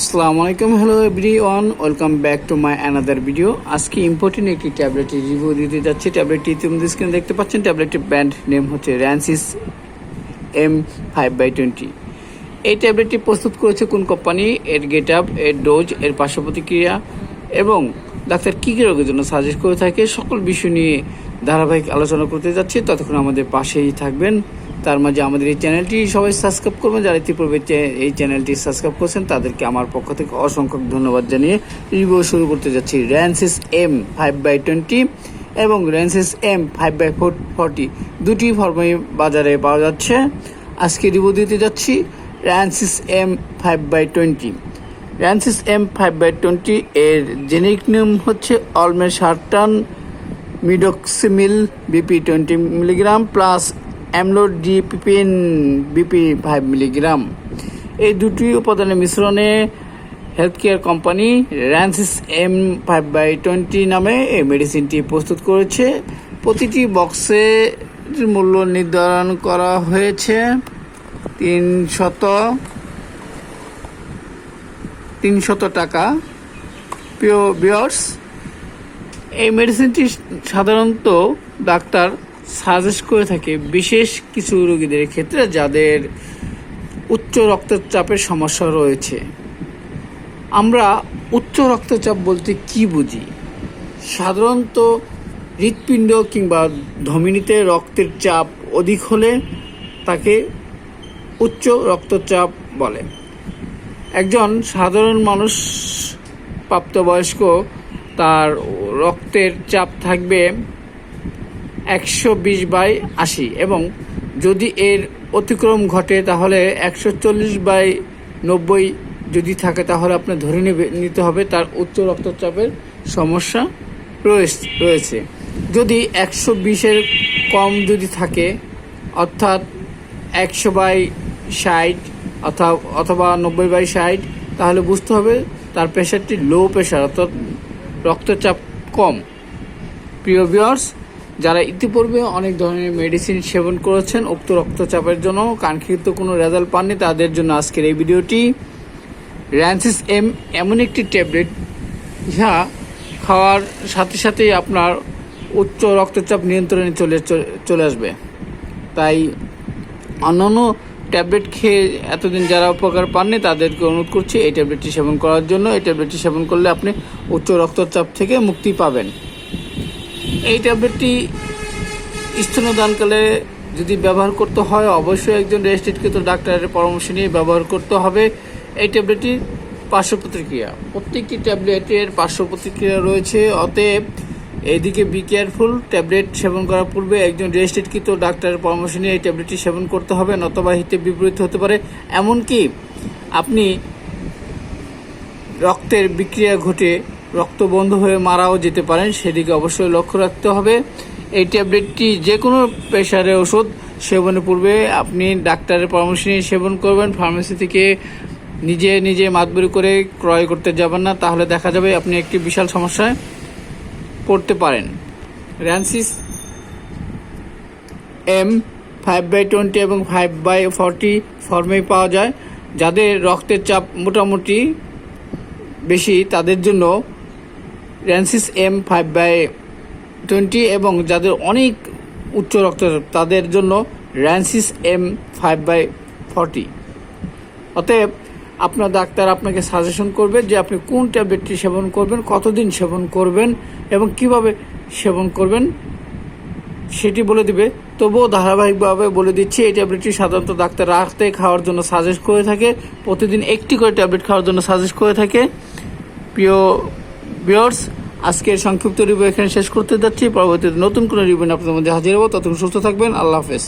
আসসালামু আলাইকুম hello everyone welcome back to my another video আজকে ইম্পর্টেন্ট একটি ট্যাবলেটের রিভিউ দিতে যাচ্ছি। ট্যাবলেটটি তুমি স্ক্রিনে দেখতে পাচ্ছেন। ট্যাবলেটটির ব্র্যান্ড নেম হচ্ছে Rancis M five by twenty এই ট্যাবলেটটি প্রস্তুত করেছে কোন কোম্পানি এর গেট আপ এর ডোজ এর পার্শ্ব প্রতিক্রিয়া এবং ডাক্তার কী কী রোগের জন্য সাজেস্ট করে থাকে, সকল বিষয় নিয়ে ধারাবাহিক আলোচনা করতে যাচ্ছি। ততক্ষণ আমাদের পাশেই থাকবেন। তার মাঝে আমাদের এই চ্যানেলটি সবাই সাবস্ক্রাইব করবেন। যারা ইতিপূর্বে এই চ্যানেলটি সাবস্ক্রাইব করছেন, তাদেরকে আমার পক্ষ থেকে অসংখ্য ধন্যবাদ জানিয়ে রিভিউ শুরু করতে যাচ্ছি। Rancis M five by twenty এবং Rancis M five by forty দুটি ফর্মে বাজারে পাওয়া যাচ্ছে। আজকে রিভিউ দিতে যাচ্ছি Rancis M five by twenty Rancis M five by twenty এর জেনেরিক নেম হচ্ছে olmesartan medoxomil BP twenty milligram plus amlodipine BP five milligram এই দুটি উপাদানের মিশ্রণে health care company Rancis M five by twenty নামে এই মেডিসিনটি প্রস্তুত করেছে। প্রতিটি বক্সে মূল্য নির্ধারণ করা হয়েছে তিন শত তিনশত টাকা। প্রিয় বিয়ার্স এই মেডিসিনটি সাধারণত ডাক্তার সাজেস্ট করে থাকে বিশেষ কিছু রোগীদের ক্ষেত্রে যাদের উচ্চ রক্তচাপের সমস্যা রয়েছে। আমরা উচ্চ রক্তচাপ বলতে কি বুঝি? সাধারণত হৃৎপিণ্ড কিংবা ধমনীতে রক্তের চাপ অধিক হলে তাকে উচ্চ রক্তচাপ বলে। একজন সাধারণ মানুষ প্রাপ্তবয়স্ক তার রক্তের চাপ থাকবে একশো বিশ বাই আশি এবং যদি এর অতিক্রম ঘটে তাহলে একশো চল্লিশ বাই নব্বই যদি থাকে তাহলে আপনার ধরে নিতে হবে, তার উচ্চ রক্তচাপের সমস্যা রয়েছে যদি একশো বিশের কম যদি থাকে, অর্থাৎ একশো বাই ষাট অথবা অথবা নব্বই বাই ষাট, তাহলে বুঝতে হবে তার প্রেশারটি লো প্রেশার অর্থাৎ রক্তচাপ কম। প্রিয় ভিউয়ার্স যারা ইতিপূর্বে অনেক ধরনের মেডিসিন সেবন করেছেন, উক্ত রক্তচাপের জন্য কাঙ্ক্ষিত কোনো রেজাল্ট পাননি, তাদের জন্য আজকের এই ভিডিওটি। র্যান্সিস এম এমন একটি ট্যাবলেট ইহা খাওয়ার সাথে সাথেই আপনার উচ্চ রক্তচাপ নিয়ন্ত্রণে চলে চলে আসবে। তাই অন্যান্য ট্যাবলেট খেয়ে এতদিন যারা উপকার পাননি, তাদেরকে অনুরোধ করছি, এই ট্যাবলেটটি সেবন করার জন্য, এই ট্যাবলেটটি সেবন করলে আপনি উচ্চ রক্তচাপ থেকে মুক্তি পাবেন। এই ট্যাবলেটটি স্তনদানকালে যদি ব্যবহার করতে হয়, অবশ্যই একজন রেজিস্ট্রেটকৃত ডাক্তারের পরামর্শ নিয়ে ব্যবহার করতে হবে। এই ট্যাবলেটটির পার্শ্ব প্রতিক্রিয়া। প্রত্যেকটি ট্যাবলেটের পার্শ্ব প্রতিক্রিয়া রয়েছে। অতএব এদিকে বি কেয়ারফুল ট্যাবলেট সেবন করার পূর্বে একজন রেজিস্ট্রেটকৃত ডাক্তারের পরামর্শ নিয়ে এই ট্যাবলেটটি সেবন করতে হবে, নতবা হিতে বিপরীত হতে পারে। এমনকি আপনি রক্তের বিক্রিয়া ঘটে রক্ত বন্ধ হয়ে মারাও যেতে পারেন, সেদিকে অবশ্যই লক্ষ্য রাখতে হবে। এই ট্যাবলেটটি যে কোনো প্রেশারের ওষুধ সেবনের পূর্বে আপনি ডাক্তারের পরামর্শ নিয়ে সেবন করবেন। ফার্মেসি থেকে নিজে নিজে মাতবরি করে ক্রয় করতে যাবেন না, তাহলে দেখা যাবে আপনি একটি বিশাল সমস্যায় পড়তে পারেন। Rancis M five by twenty এবং ফাইভ বাই ফর্টি ফর্মেই পাওয়া যায়। যাদের রক্তের চাপ মোটামুটি বেশি, তাদের জন্য Rancis M five by twenty এবং যাদের অনেক উচ্চ রক্তচাপ তাদের জন্য Rancis M five by forty অতএব, আপনার ডাক্তার আপনাকে সাজেশন করবে যে আপনি কোন ট্যাবলেটটি সেবন করবেন, কতদিন সেবন করবেন এবং কীভাবে সেবন করবেন, সেটি বলে দিবে। তবুও ধারাবাহিকভাবে বলে দিচ্ছি, এই ট্যাবলেটটি সাধারণত ডাক্তার রাখতে, খাওয়ার জন্য সাজেস্ট করে থাকে। প্রতিদিন একটি করে ট্যাবলেট খাওয়ার জন্য সাজেস্ট করে থাকে। প্রিয় বিয়ার্স আজকের সংক্ষিপ্ত রিভিউ এখানে শেষ করতে যাচ্ছি। পরবর্তীতে নতুন কোনো রিভিউ আপনাদের মধ্যে হাজির হব। ততক্ষণ সুস্থ থাকবেন। আল্লাহ হাফেজ।